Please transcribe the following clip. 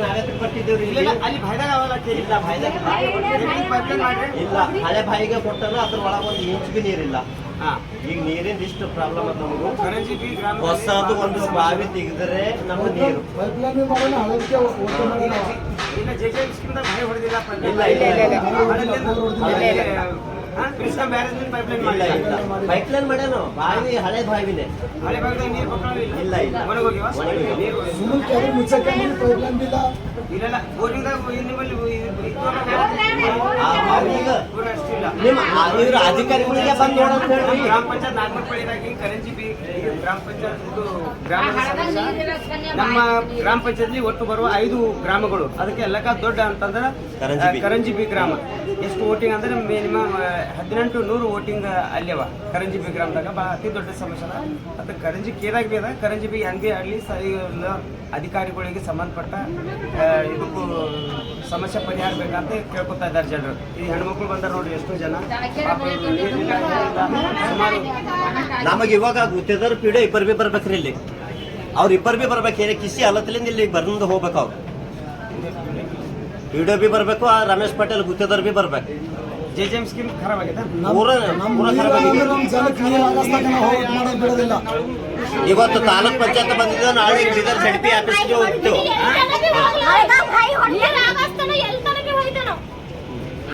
ನಾವೇ ಕೊಟ್ಟಿದ್ದೇವ್ರಿ ಇಲ್ಲ? ಅಲ್ಲಿ ಅವಲ್ಲ ಇಲ್ಲ ಇಲ್ಲ ಹಳೆ ಬಾಯಿಗೆ ಕೊಟ್ಟಲ್ಲ ಅದ್ರ ಒಳಗೆ ಒಂದು ಇಂಚ್ ಬಿ ನೀರಿಲ್ಲ. ಈಗ ನೀರಿನ ಇಷ್ಟು ಪ್ರಾಬ್ಲಮ್ ಅದ ನಮಗೂ. ಹೊಸದು ಒಂದು ಬಾವಿ ತೆಗೆದ್ರೆ ನಮ್ಮ ನೀರು. ಇಲ್ಲ, ಇಲ್ಲ, ಇಲ್ಲ. ಕೃಷ್ಣ ಬ್ಯಾರೇಜ್ ಪೈಪ್ಲೈನ್ ಮಾಡಿಲ್ಲ ಇಲ್ಲ ಪೈಪ್ಲೈನ್ ಮಾಡ್ಯಾನು ಬಾವಿ ಹಳೆ ಬಾವಿನೇ. ಹಳೆ ಬಾವಿ ನೀರು ಇಲ್ಲ. ಇಲ್ಲ, ಇಲ್ಲ. ಒಣಗೋಗಿವ ಸುಮ್ಮನೆ ಕೆರೆ ಮುಚ್ಚಕ್ಕೆ ಪೈಪ್ಲೈನ್ ಬಿಲ್ಲ? ಇಲ್ಲ ಇಲ್ಲ. ನಿಮ್ಮಲ್ಲಿ ಆ ಬಾವಿಗ ಪೂರ ಅಷ್ಟಿಲ್ಲ ನಿಮ್ಮ ಇವ್ರ ಅಧಿಕಾರಿಗಳಿಗೆ ಬಂದು ನೋಡೋದು ಹೇಳ್ರಿ ಗ್ರಾಮ ಪಂಚಾಯತ್ ನಾಗಮಂಗಲದಾಗಿ ಕರಂಜಿ ಬಿ ಗ್ರಾಮ ಪಂಚಾಯತ್ ಇದು ಗ್ರಾಮದ ಸದಸ್ಯ. ನಮ್ಮ ಗ್ರಾಮ ಪಂಚಾಯತ್ ಒಟ್ಟು ಬರುವ ಐದು ಗ್ರಾಮಗಳು. ಅದಕ್ಕೆ ಎಲ್ಲಕ್ಕ ದೊಡ್ಡ ಅಂತಂದ್ರೆ ಕರಂಜಿ ಬಿ. ಗ್ರಾಮ. ಎಷ್ಟು ವೋಟಿಂಗ್ ಅಂದ್ರೆ ಮಿನಿಮಮ್ ಹದಿನೆಂಟು ನೂರು ವೋಟಿಂಗ್ ಅಲ್ಲಿವ. ಕರಂಜಿ ಬಿ ಗ್ರಾಮದಾಗ ಭಾಳ ಅತಿ ದೊಡ್ಡ ಸಮಸ್ಯೆ ಅದ. ಅದು ಕರಂಜಿ ಕೇದಾಗ ಬಿ ಅದ. ಕರಂಜಿ ಬಿ ಹೆಂಗೆ ಆಗಲಿ ಸರಿ ಅಧಿಕಾರಿಗಳಿಗೆ ಸಂಬಂಧಪಟ್ಟ ಇದಕ್ಕೂ ಸಮಸ್ಯೆ ಪರಿಹಾರ ಬೇಕಂತ ಕೇಳ್ಕೊತಾ ಇದ್ದಾರೆ ಜನರು. ಈ ಹೆಣ್ಮಕ್ಳು ಬಂದಾರ ನೋಡ್ರಿ ಎಷ್ಟೋ ಜನ. ಸುಮಾರು ನಮಗೆ ಇವಾಗ ಗೊತ್ತಿದ್ದರು ಪೀಡೆ ಇಬ್ಬರು ಬಿ ಬರ್ಬೇಕ್ರಿ ಇಲ್ಲಿ. ಅವ್ರು ಇಬ್ಬರು ಬಿ ಬರ್ಬೇಕು ಏನೇ ಕಿಸಿ ಅಲತ್ತಲಿಂದ ಇಲ್ಲಿ ಬಂದು ಹೋಗ್ಬೇಕು ಅವ್ರು. ಪೀಡೆ ಬಿ ಬರ್ಬೇಕು ಆ ರಮೇಶ್ ಪಟೇಲ್ ಗೊತ್ತಿದ್ದರು ಬಿ ಬರ್ಬೇಕು. ಜೆ ಎಂ ಸ್ಕೀಮ್ ಖರಾಬ್ ಪೂರ ಪೂರ ಖರಾಬ್ ಆಗಿದೆ. ಇವತ್ತು ತಾಲೂಕ್ ಪಂಚಾಯತ್ ಬಂದಿದ್ದು ನಾಳೆ ಬೀದರ್ ಸೆಡ್ಪಿ ಆಫೀಸ್ಗೆ ಹೋಗ್ತೇವೆ